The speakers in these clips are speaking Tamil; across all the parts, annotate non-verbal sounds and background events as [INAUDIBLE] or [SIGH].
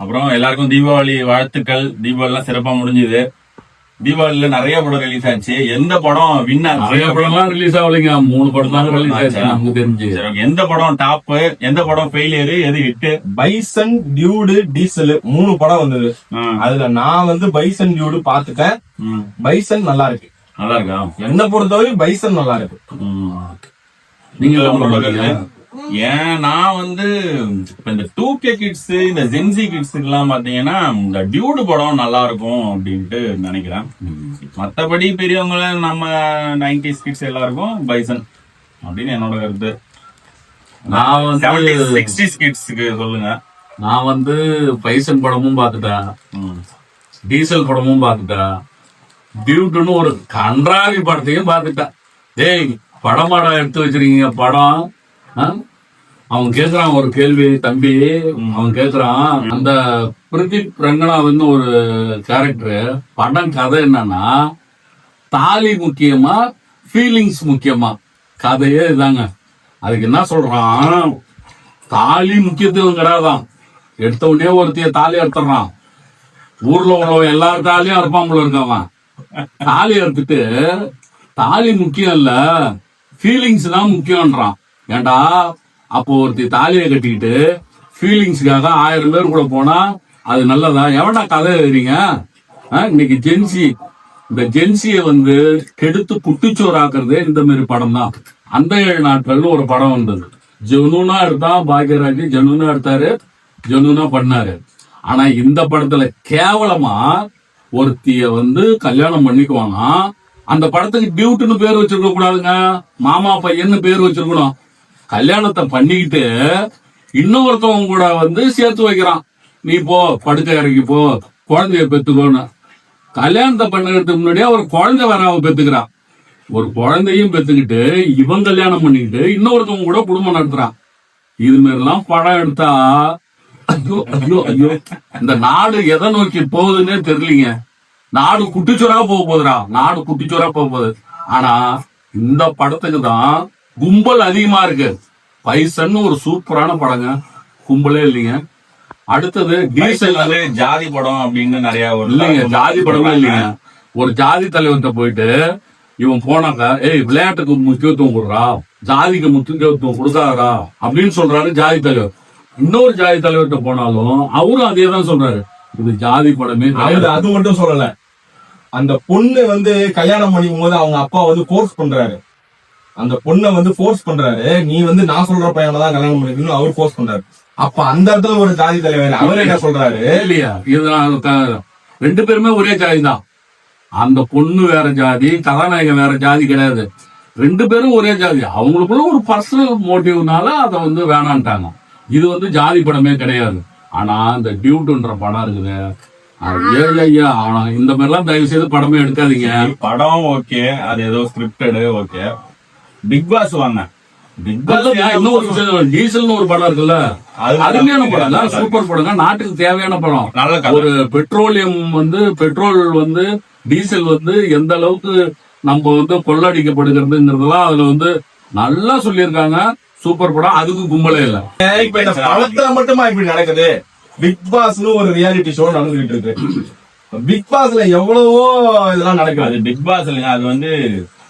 அப்புறம் எல்லாருக்கும் தீபாவளி வாழ்த்துக்கள். தீபாவளி எல்லாம் சிறப்பா முடிஞ்சது. தீபாவளியில நிறைய படம் ரிலீஸ் ஆச்சு. எந்த படம் வின் நிறைய படம்லாம் ரிலீஸ் ஆகலைங்க. மூணு படம் தான் ரிலீஸ் ஆச்சு நமக்கு தெரிஞ்சு. எந்த படம் டாப் எந்த படம் ஃபெயிலியர் எது ஹிட் பைசன் டியூடு டீசல் மூணு படம் வந்தது. அதுல நான் வந்து பைசன் டியூடு பாத்துட்டேன் பைசன் நல்லா இருக்கு. நல்லா இருக்கா? என்னை பொறுத்தவரை பைசன் நல்லா இருக்கு. நீங்க என்ன உங்களோட பண்றீங்க? கருத்து? ஏன் நான் வந்து இப்ப இந்த டூ கே கிட்ஸ் இந்த ஜென்சி கிட்ஸ் எல்லாம் பாத்தீங்கன்னா இந்த டியூடு படம் நல்லா இருக்கும் அப்படின்ட்டு நினைக்கிறேன் மத்தபடி பெரியவங்க நம்ம நைன்டிஸ் கிட்ஸ் எல்லாருக்கும் பைசன் அப்படின்னு என்னோட கருத்து நான் வந்து சிக்ஸ்டிஸ் கிட்ஸ்க்கு சொல்லுங்க நான் வந்து பைசன் படமும் பார்த்துட்டேன். டீசல் படமும் பார்த்துட்டேன் டியூட்டுன்னு ஒரு கன்றாவி படத்தையும் பார்த்துட்டேன் டேய் படமாடா எடுத்து வச்சிருக்கீங்க படம்? அவன் கேக்குறான் ஒரு கேள்வி தம்பி. அவன் கேக்குறான் அந்த பிரதீப் வந்து ஒரு கேரக்டர் படம் கதை என்னன்னா தாலி முக்கியமா ஃபீலிங்ஸ் முக்கியமா? கதையே இதாங்க. அதுக்கு என்ன சொல்றான்? தாலி முக்கியத்துவம் கிடையாதான் எடுத்த உடனே ஒருத்தைய தாலி எடுத்துறான் ஊர்ல உள்ளவன் எல்லார் தாலியும் அறுப்பான் போல இருக்கவன் தாலி அறுத்துட்டு தாலி முக்கியம் இல்ல ஃபீலிங்ஸ் தான் முக்கியம்ன்றான். ஏண்டா? அப்போ ஒருத்தி தாலியை கட்டிக்கிட்டு ஃபீலிங்ஸ்க்காக ஆயிரம் பேர் கூட போனா அது நல்லதா? எவனா கதை எழுதுறீங்க? இன்னைக்கு ஜென்சி இந்த ஜென்சியை வந்து கெடுத்து குட்டிச்சோறாக்குறதே இந்த மாதிரி படம் தான் அந்த ஏழு நாட்கள்னு ஒரு படம் வந்தது. ஜெனூனா எடுத்தா பாக்யராஜ் ஜெனூனா எடுத்தாரு ஜெனூனா பண்ணாரு. ஆனா இந்த படத்துல கேவலமா ஒருத்திய வந்து கல்யாணம் பண்ணிக்குவாங்க அந்த படத்துக்கு டியூட்டுன்னு பேர் வச்சிருக்க கூடாதுங்க. மாமா பையன்னு பேர் வச்சிருக்கணும். கல்யாணத்தை பண்ணிக்கிட்டு இன்னொருத்தவங்க கூட வந்து சேர்த்து வைக்கிறான். நீ போ படுக்க இறங்கி போ குழந்தைய பெத்துக்கோன்னு. கல்யாணத்தை பண்ணுறதுக்கு முன்னாடியே ஒரு குழந்தை வேற அவ பெத்துக்கிறான். ஒரு குழந்தையும் பெத்துக்கிட்டு இவன் கல்யாணம் பண்ணிக்கிட்டு இன்னொருத்தவங்க கூட குடும்பம் நடத்துறான். இது மாதிரிலாம் படம் எடுத்தா ஐயோ ஐயோ ஐயோ. இந்த நாடு எதை நோக்கி போகுதுன்னே தெரியலீங்க. நாடு குட்டிச்சோரா போக போகுதுடா. நாடு குட்டிச்சோரா போக போகுது. ஆனா இந்த படத்துக்கு தான் கும்பல் அதிகமா இருக்கு. பைசன் ஒரு சூப்பரான படங்க. கும்பலே இல்லைங்க. அடுத்தது டீசல் அது ஜாதி படம் அப்படின்னு நிறைய இல்லைங்க ஜாதி படமே இல்லைங்க. ஒரு ஜாதி தலைவன்கிட்ட போயிட்டு இவன் போனாங்க ஏய் விளையாட்டுக்கு முக்கியத்துவம் கொடுறா. ஜாதிக்கு முக்கியத்துவம் கொடுக்காதடா. அப்படின்னு சொல்றாரு ஜாதி தலைவர். இன்னொரு ஜாதி தலைவர்கிட்ட போனாலும் அவரும் அதே தான் சொல்றாரு. இது ஜாதி படமே அது மட்டும் சொல்லல. அந்த பொண்ணு வந்து கல்யாணம் பண்ணிக்கும் போது அவங்க அப்பா வந்து ஃபோர்ஸ் பண்றாரு. அந்த பொண்ணை வந்து ஃபோர்ஸ் பண்றாரு. நீ வந்து நான் சொல்ற பையனை தான் கல்யாணம் பண்ணிக்கணும் அவர் ஃபோர்ஸ் பண்றாரு. அப்ப அந்த இடத்துல ஒரு ஜாதி தலைவர் அவர் என்ன சொல்றாரு? இல்லையா? இது க- ரெண்டு பேருமே ஒரே ஜாதி தான். அந்த பொண்ணு வேற ஜாதி கதாநாயகன் வேற ஜாதி கிடையாது. ரெண்டு பேரும் ஒரே ஜாதி. அவங்களுக்குள்ள ஒரு பர்சனல் மோட்டிவ்னால அதை வந்து வேணான்ட்டாங்க. இது வந்து ஜாதி படமே கிடையாது. ஆனா இந்த டியூட்டுன்ற படம் இருக்குது. ஐயா ஆனா இந்த மாதிரிலாம் தயவு செய்து படமே எடுக்காதீங்க. படம் ஓகே அது ஏதோ ஸ்கிரிப்டடு ஓகே பிக் பாஸ் வாங்க. பிக் இன்னும் ஒரு விஷயம் டீசல்னு ஒரு படம் இருக்குல்ல? அது அருமையான படம். தான் சூப்பர் படங்க. நாட்டுக்கு தேவையான படம். நல்ல ஒரு பெட்ரோலியம் வந்து பெட்ரோல் வந்து டீசல் வந்து எந்த அளவுக்கு நம்ம வந்து கொள்ளடிக்கப்படுகிறதுங்கிறதெல்லாம் அதுல வந்து நல்லா சொல்லியிருக்காங்க. சூப்பர் படம். அதுக்கு கும்பலே இல்ல. இப்ப இந்த படத்துல மட்டுமா இப்படி நடக்குது? பிக் பாஸ்னு ஒரு ரியாலிட்டி ஷோ நடந்துகிட்டு இருக்கு. பிக் பாஸ்ல எவ்வளவோ இதெல்லாம் நடக்குது. பிக் பாஸ் இல்லைங்க அது வந்து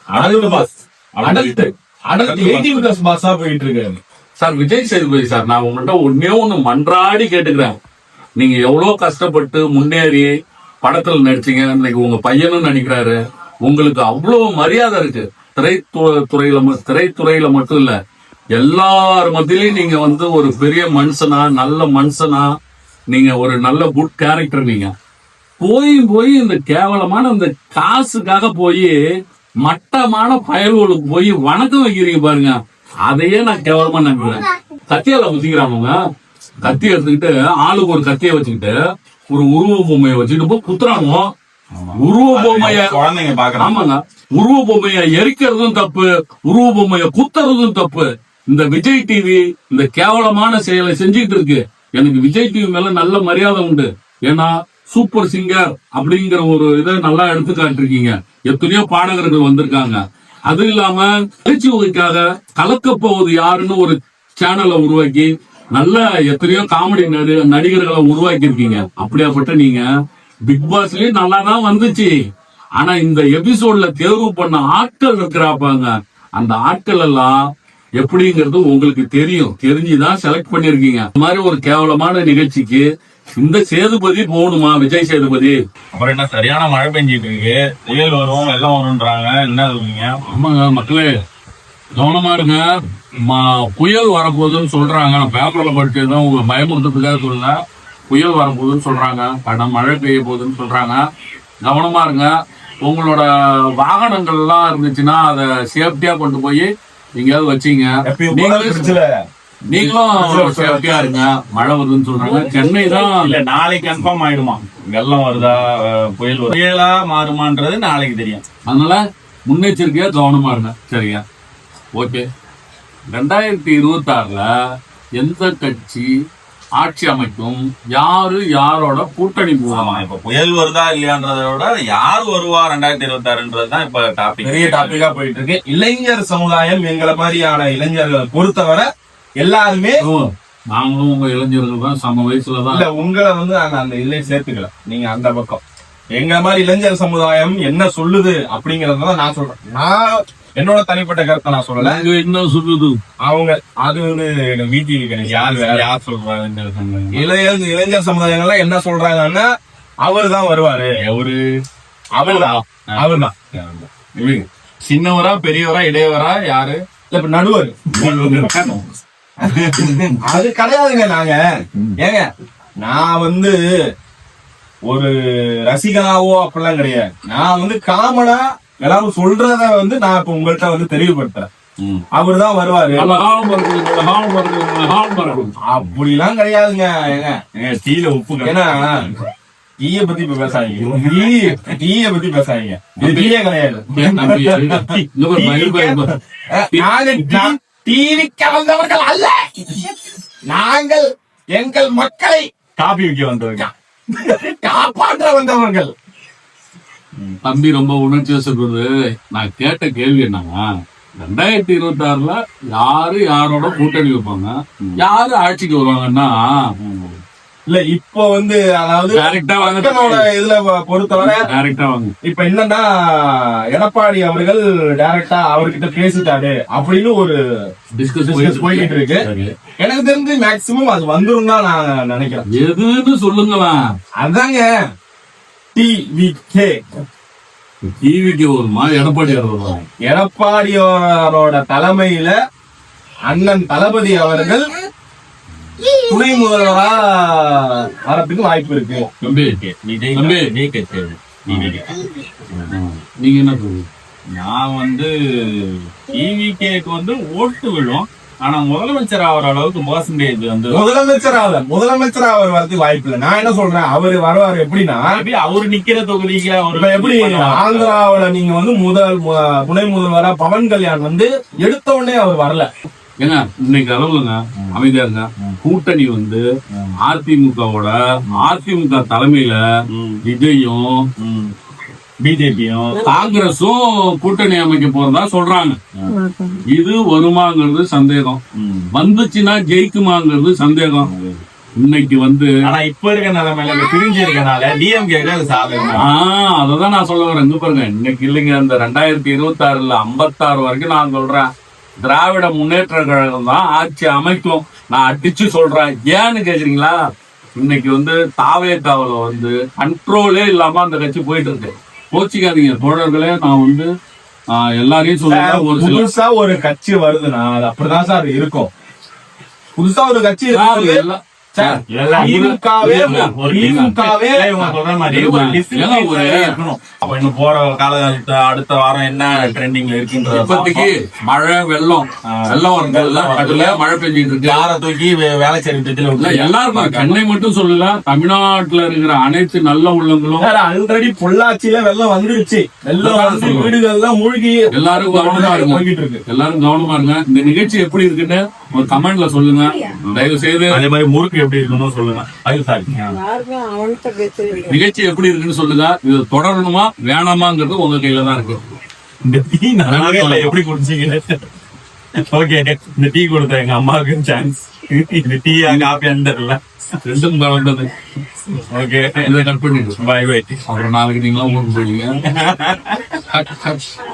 adult pass. Adult adult. Adult eighteen plus பாஸா போயிட்டு இருக்கு. சார் விஜய் சேதுபதி சார் நான் உங்கள்கிட்ட ஒன்னே ஒண்ணு மன்றாடி கேட்டுக்கிறேன். நீங்க எவ்வளவு கஷ்டப்பட்டு முன்னேறி படத்துல நடிச்சீங்க இன்னைக்கு உங்க பையனும் நடிக்கிறாரு. உங்களுக்கு அவ்வளவு மரியாதை இருக்கு. திரைத்து- துறையில ம- திரைத்துறையில மட்டும் இல்ல எல்லார் மத்தியிலயும் நீங்க வந்து ஒரு பெரிய மனுஷனா நல்ல மனுஷனா நீங்க ஒரு நல்ல குட் கேரக்டர் நீங்க. போய் போய் இந்த கேவலமான இந்த காசுக்காக போய் மட்டமான பயல்களுக்கு போய் வணக்கம் வைக்கிறீங்க பாருங்க. அதையே நான் கேவலமா நினைக்கிறேன் கத்தியால குத்திக்கிறானுங்க கத்தி எடுத்துக்கிட்டு ஆளுக்கு ஒரு கத்தியை வச்சுக்கிட்டு ஒரு உருவ பொம்மையை வச்சுக்கிட்டு போய் குத்துறானுங்க. உருவ பொம்மைய குழந்தைங்க பாக்குறாங்க. ஆமாங்க. உருவ பொம்மைய எரிக்கிறதும் தப்பு உருவ பொம்மைய குத்துறதும் தப்பு. இந்த விஜய் டிவி இந்த கேவலமான செயலை செஞ்சுட்டு இருக்கு. எனக்கு விஜய் டிவி மேல நல்ல மரியாதை உண்டு. ஏன்னா சூப்பர் சிங்கர் அப்படிங்கிற ஒரு இதை நல்லா எடுத்து காட்டிருக்கீங்க. எத்தனையோ பாடகர்கள் வந்திருக்காங்க. அது இல்லாம நகைச்சுவைக்காக கலக்க போவது யாருன்னு ஒரு சேனலை உருவாக்கி நல்ல எத்தனையோ காமெடி நடிகர்களை உருவாக்கி இருக்கீங்க அப்படியாப்பட்ட நீங்க பிக் பாஸ்லயும் நல்லா தான் வந்துச்சு. ஆனா இந்த எபிசோட்ல தேர்வு பண்ண ஆட்கள் இருக்கிறாப்பாங்க. அந்த ஆட்கள் எல்லாம் எப்படிங்கிறது உங்களுக்கு தெரியும். தெரிஞ்சுதான் செலக்ட் பண்ணிருக்கீங்க இந்த மாதிரி ஒரு கேவலமான நிகழ்ச்சிக்கு இந்த சேதுபதி போகணுமா? விஜய் சேதுபதி? அப்புறம் என்ன சரியான மழை பெஞ்சிட்டு இருக்கு. புயல் வரும் வெள்ளம் வரும்ன்றாங்க. என்ன சொல்றீங்க? ஆமாங்க மக்களே கவனமா இருங்க. புயல் வரப்போகுதுன்னு சொல்றாங்க. நான் பேப்பர்ல படிச்சதும் உங்க பயமுறுத்துறதுக்காக சொல்லல புயல் வரப்போகுதுன்னு சொல்றாங்க. கடன் மழை பெய்ய போகுதுன்னு சொல்றாங்க. கவனமா இருங்க. உங்களோட வாகனங்கள்லாம் இருந்துச்சுன்னா அதை சேஃப்டியா கொண்டு போய் எங்கேயாவது வச்சீங்க. நீங்களும் சேஃப்டியா இருங்க. மழை வருதுன்னு சொல்றாங்க. சென்னை தான் இல்ல நாளைக்கு கன்ஃபார்ம் ஆயிடுமா? வெள்ளம் வருதா புயல் வருதா? புயலா மாறுமான்றது நாளைக்கு தெரியும். அதனால முன்னெச்சரிக்கையா கவனமா இருங்க. சரிங்க. ஓகே. ரெண்டாயிரத்தி இருபத்தி ஆறுல எந்த கட்சி ஆட்சி அமைக்கும்? யாரு யாரோட கூட்டணி போவாங்க? இப்ப புயல் வருதா இல்லையான்றதை விட யார் வருவா ரெண்டாயிரத்தி இருபத்தி ஆறுன்றது தான் இப்ப டாபிக் பெரிய டாபிக்கா போயிட்டு இருக்கு. இளைஞர் சமுதாயம் எங்களை மாதிரியான இளைஞர்களை பொறுத்தவரை எல்லாருமே நாங்களும் உங்க இளைஞர்கள் தான் சம வயசுல இல்ல தான் உங்களை வந்து நாங்க அந்த இதுல சேர்த்துக்கல. நீங்க அந்த பக்கம். எங்க மாதிரி இளைஞர் சமுதாயம் என்ன சொல்லுது அப்படிங்கறத நான் சொல்றேன். நான் என்னோட தனிப்பட்ட கருத்தை நான் சொல்லல. என்ன சொல்லுது? அவங்க அது வந்து வீட்டில் யார் வேற? யார் சொல்றாங்க இளைஞர் இளைஞர் சமுதாயங்கள்லாம் என்ன சொல்றாங்கன்னா அவர் தான் வருவாரு. ஒரு அவர்தான் அவர்தான் சின்னவரா பெரியவரா இடையவரா யாரு? இல்ல இப்ப நடுவர். அது கிடையாதுங்க நாங்க. ஏங்க நான் வந்து ஒரு ரசிகனாவோ அப்படிலாம் கிடையாது. நான் வந்து காமனா எல்லாரும் சொல்றத வந்து நான் இப்ப உங்கள்கிட்ட வந்து தெளிவுபடுத்துறேன். அவர் தான் வருவாரு. அப்படிலாம் கிடையாதுங்க ஏங்க. டீல உப்பு. ஏன்னா டீய பத்தி இப்ப பேசாதீங்க. டீ டீய பத்தி பேசாதீங்க. இது டீயே கிடையாது. டிவிக்கு வந்தவர்கள் அல்ல. நாங்கள் எங்கள் மக்களை காபி விற்க வந்தவங்க. காப்பாற்ற வந்தவர்கள். தம்பி ரொம்ப உணர்ச்சியா சொல்றது. நான் கேட்ட கேள்வி என்னன்னா ரெண்டாயிரத்தி இருபத்தி ஆறுல யாரு யாரோட கூட்டணி வைப்பாங்க? யாரு ஆட்சிக்கு வருவாங்கன்னா இல்ல இப்போ வந்து அதாவது டைரக்டா வாங்க. இதுல பொறுத்தவரை டைரக்டா வாங்க. இப்ப என்னன்னா எடப்பாடி அவர்கள் டைரக்டா அவர்கிட்ட பேசிட்டாரு அப்படின்னு ஒரு டிஸ்கஸ் போயிட்டு இருக்கு. எனக்கு தெரிஞ்சு மேக்சிமம் அது வந்துரும் தான் நான் நினைக்கிறேன். எதுன்னு சொல்லுங்களேன். அதாங்க டிவிகே டிவிக்கு வருமா எடப்பாடி வருவாங்க எடப்பாடியாரோட தலைமையில அண்ணன் தளபதி அவர்கள் துணை முதல்வரா வரதுக்கு வாய்ப்பு இருக்கு. தம்பி. நீங்க என்ன நான் வந்து டிவிகேக்கு வந்து ஓட்டு விழும். ஆனா முதலமைச்சர் ஆகிற அளவுக்கு பர்சன்டேஜ் வந்து. முதலமைச்சர் அவர் முதலமைச்சர் அவர் வரதுக்கு வாய்ப்பு இல்லை. நான் என்ன சொல்றேன்? அவரு வருவாரு எப்படின்னா அவர் நிக்கிற தொகுதிக்கு அவர் எப்படி ஆந்திராவுல நீங்க வந்து முதல் துணை முதல்வரா பவன் கல்யாண் வந்து எடுத்த உடனே அவர் வரல. ஏங்க இன்னைக்கு அளவுங்க அமைதியா இருங்க கூட்டணி வந்து அதிமுகவோட அதிமுக தலைமையில விஜயும் பிஜேபியும் காங்கிரஸும் கூட்டணி அமைக்க போறதா சொல்றாங்க. இது வருமாங்கிறது சந்தேகம். வந்துச்சுன்னா ஜெயிக்குமாங்கிறது சந்தேகம். இன்னைக்கு வந்து ஆனா இப்ப இருக்க நிலைமையில பிரிஞ்சு இருக்கனால டிஎம்கே அது சாதகம் ஆஹ் அததான் நான் சொல்ல வரேன். இங்க பாருங்க இன்னைக்கு இல்லைங்க இந்த ரெண்டாயிரத்தி இருபத்தி ஆறுல ஐம்பத்தாறு வரைக்கும் நான் சொல்றேன். திராவிட முன்னேற்ற கழகம் தான் ஆட்சி அமைக்கும். நான் அடிச்சு சொல்றேன். ஏன்னு கேக்குறீங்களா? இன்னைக்கு வந்து தாவே காவல வந்து கண்ட்ரோலே இல்லாம அந்த கட்சி போயிட்டு இருக்கு கோச்சிக்காதீங்க. தோழர்களே நான் வந்து எல்லாரையும் சொல்றேன். ஒரு புதுசா ஒரு கட்சி வருதுன்னா அது அப்படிதான் சார் இருக்கும். புதுசா ஒரு கட்சி. எல்லாம்- போற காலகட்டத்து அடுத்த வாரம் என்ன ட்ரெண்டிங்ல இப்போதைக்கு பார்ப்போம். மழை வெள்ளம். வெள்ளம் அதுல மழை பெஞ்சிட்டு இருக்கு. யாரை தூக்கி வே- வேலைச்சேரி திட்டத்தில் இல்ல, விட்டு எல்லாருக்கும் சென்னை மட்டும் சொல்லல தமிழ்நாட்டுல இருக்கிற அனைத்து நல்ல உள்ளங்களும் ஆல்ரெடி பொள்ளாச்சியில வெள்ளம் வந்துருச்சு வெள்ளம் வீடுகள்லாம் மூழ்கி எல்லாரும் கவனமா இருக்கு. எல்லாரும் கவனமா இருங்க. இந்த நிகழ்ச்சி எப்படி இருக்குன்னு ஒரு கமெண்ட்ல சொல்லுங்க. தயவு செய்து அதே மாதிரி முறுக்கு எப்படி இருக்கணும் சொல்லுங்க. அது சாரி நிகழ்ச்சி எப்படி இருக்குன்னு சொல்லுங்க. இது தொடரணுமா வேணாமாங்கிறது உங்க கையில தான் இருக்கு. இந்த டீ நல்லா எப்படி குடிச்சீங்கன்னு. ஓகே இந்த டீ கொடுத்த எங்க அம்மாவுக்கு சான்ஸ் இது டீயா காப்பியான்னு தெரியல. ரெண்டும் கலந்தது ஓகே இதை கட் பண்ணிட்டு பை பை அப்புறம் நாளைக்கு நீங்களும் ஊருக்கு போயிடுங்க [LAUGHS]